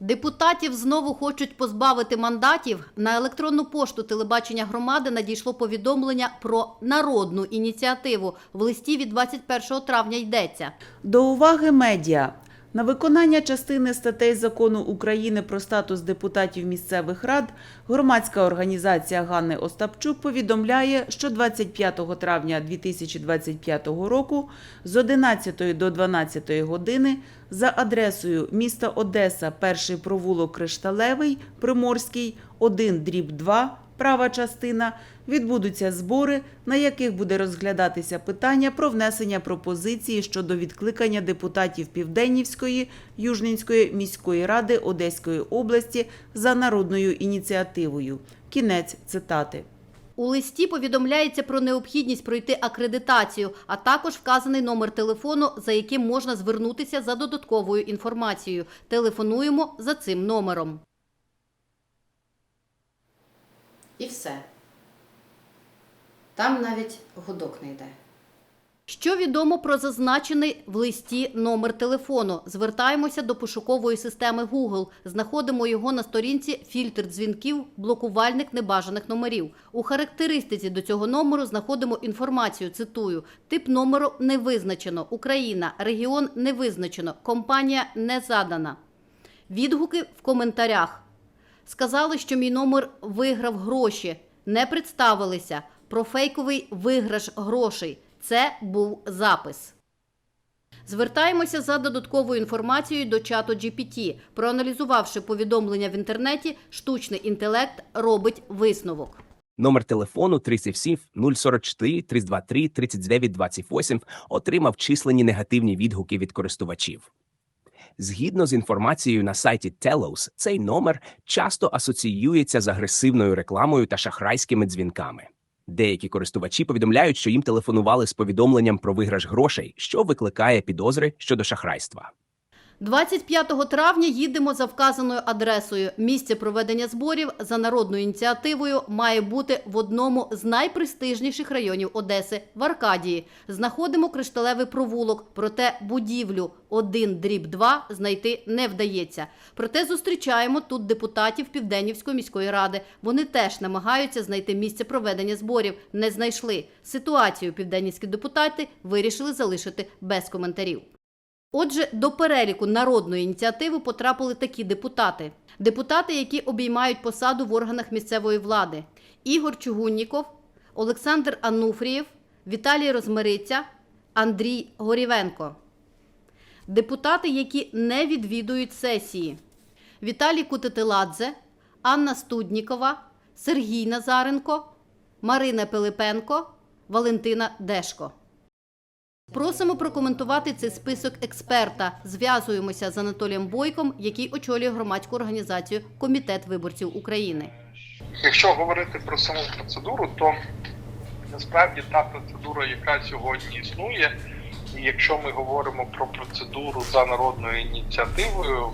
Депутатів знову хочуть позбавити мандатів. На електронну пошту телебачення громади надійшло повідомлення про народну ініціативу. В листі від 21 травня йдеться. До уваги медіа. На виконання частини статей закону України про статус депутатів місцевих рад громадська організація Ганни Остапчук повідомляє, що 25 травня 2025 року з 11 до 12 години за адресою міста Одеса, перший провулок Кришталевий, Приморський, 1 дріб 2, права частина, відбудуться збори, на яких буде розглядатися питання про внесення пропозиції щодо відкликання депутатів Південнівської, Южненської міської ради Одеської області за народною ініціативою. Кінець цитати. У листі повідомляється про необхідність пройти акредитацію, а також вказаний номер телефону, за яким можна звернутися за додатковою інформацією. Телефонуємо за цим номером. І все. Там навіть гудок не йде. Що відомо про зазначений в листі номер телефону? Звертаємося до пошукової системи Google. Знаходимо його на сторінці фільтр дзвінків, блокувальник небажаних номерів. У характеристиці до цього номеру знаходимо інформацію. Цитую: тип номеру не визначено. Україна, регіон не визначено, компанія не задана. Відгуки в коментарях. Сказали, що мій номер виграв гроші. Не представилися про фейковий виграш грошей. Це був запис. Звертаємося за додатковою інформацією до чату GPT. Проаналізувавши повідомлення в інтернеті, штучний інтелект робить висновок. Номер телефону 37 044 323 39 28 отримав численні негативні відгуки від користувачів. Згідно з інформацією на сайті Telos, цей номер часто асоціюється з агресивною рекламою та шахрайськими дзвінками. Деякі користувачі повідомляють, що їм телефонували з повідомленням про виграш грошей, що викликає підозри щодо шахрайства. 25 травня їдемо за вказаною адресою. Місце проведення зборів за народною ініціативою має бути в одному з найпрестижніших районів Одеси в Аркадії. Знаходимо кришталевий провулок, проте будівлю 1 дріб 2 знайти не вдається. Проте зустрічаємо тут депутатів Південнівської міської ради. Вони теж намагаються знайти місце проведення зборів. Не знайшли. Ситуацію південнівські депутати вирішили залишити без коментарів. Отже, до переліку народної ініціативи потрапили такі депутати: депутати, які обіймають посаду в органах місцевої влади: Ігор Чугунніков, Олександр Ануфрієв, Віталій Розмириця, Андрій Горівенко. Депутати, які не відвідують сесії: Віталій Кутетеладзе, Анна Студнікова, Сергій Назаренко, Марина Пилипенко, Валентина Дешко. Просимо прокоментувати цей список експерта. Зв'язуємося з Анатолієм Бойком, який очолює громадську організацію Комітет виборців України. Якщо говорити про саму процедуру, то насправді та процедура, яка сьогодні існує, і якщо ми говоримо про процедуру за народною ініціативою,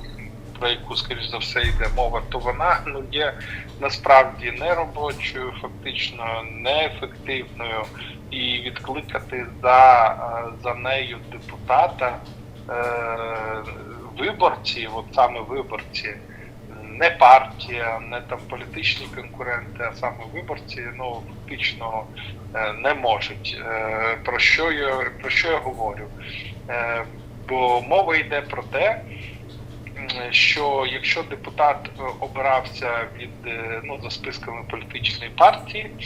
про яку, скоріш за все, йде мова, то вона ну є насправді неробочою, фактично неефективною, і відкликати за, за нею депутата е, виборці, от саме виборці не партія, не там політичні конкуренти, а саме виборці, ну фактично е, не можуть. Е, Про що я про що я говорю? Бо мова йде про те, що якщо депутат е, обирався від е, ну за списками політичної партії,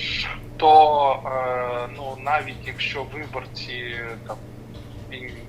то е, ну навіть якщо виборці там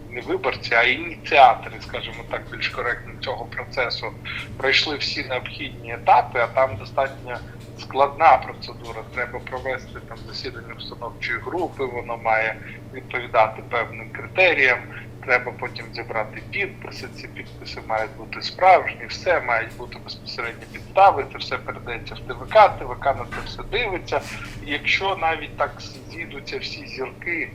не виборці, а ініціатори, скажімо так, більш коректно цього процесу пройшли всі необхідні етапи, а там достатньо складна процедура. Треба провести там засідання установчої групи, воно має відповідати певним критеріям. Треба потім зібрати підписи. Ці підписи мають бути справжні, все мають бути безпосередні підстави. Це все передається в ТВК. ТВК на це все дивиться. Якщо навіть так зійдуться всі зірки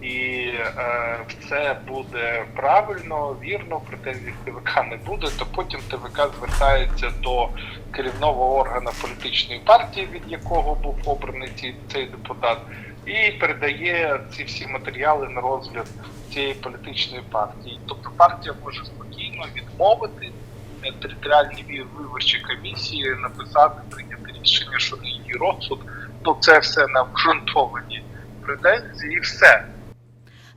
і е, все буде правильно, вірно, претензій ТВК не буде, то потім ТВК звертається до керівного органу політичної партії, від якого був обраний цей, цей депутат, і передає ці всі матеріали на розгляд цієї політичної партії. Тобто партія може спокійно відмовити територіальні виборчій комісії написати, прийняти рішення, що її розсуд, то це все на обґрунтовані претензії і все.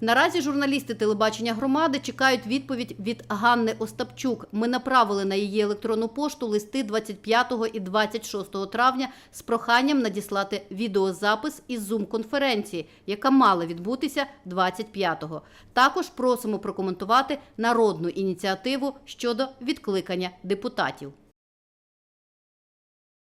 Наразі журналісти телебачення громади чекають відповідь від Ганни Остапчук. Ми направили на її електронну пошту листи 25 і 26 травня з проханням надіслати відеозапис із зум-конференції, яка мала відбутися 25-го. Також просимо прокоментувати народну ініціативу щодо відкликання депутатів.